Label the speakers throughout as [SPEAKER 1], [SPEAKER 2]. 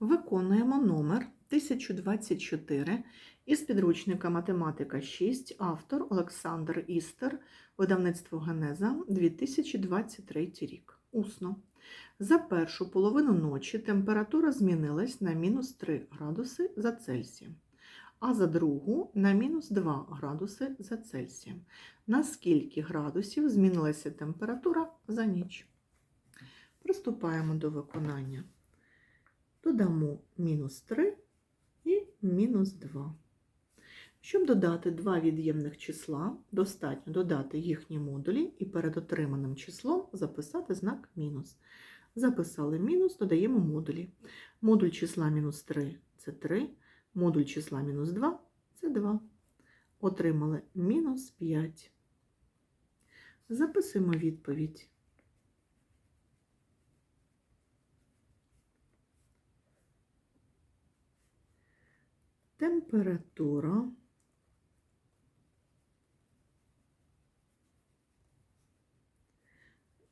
[SPEAKER 1] Виконуємо номер 1024 із підручника Математика 6, автор Олександр Істер, видавництво Генеза 2023 рік. Усно. За першу половину ночі температура змінилась на мінус 3 градуси за Цельсієм, а за другу на мінус 2 градуси за Цельсієм. На скільки градусів змінилася температура за ніч? Приступаємо до виконання. Додамо мінус 3 і мінус 2. Щоб додати два від'ємних числа, достатньо додати їхні модулі і перед отриманим числом записати знак мінус. Записали мінус, додаємо модулі. Модуль числа мінус 3 це 3, модуль числа мінус 2 це 2. Отримали мінус 5. Записуємо відповідь. Температура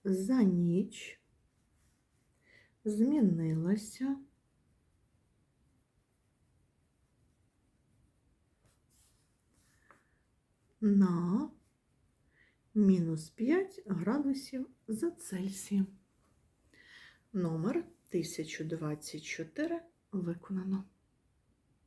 [SPEAKER 1] за ніч змінилася на мінус 5 градусів за Цельсієм. Номер 1024 виконано.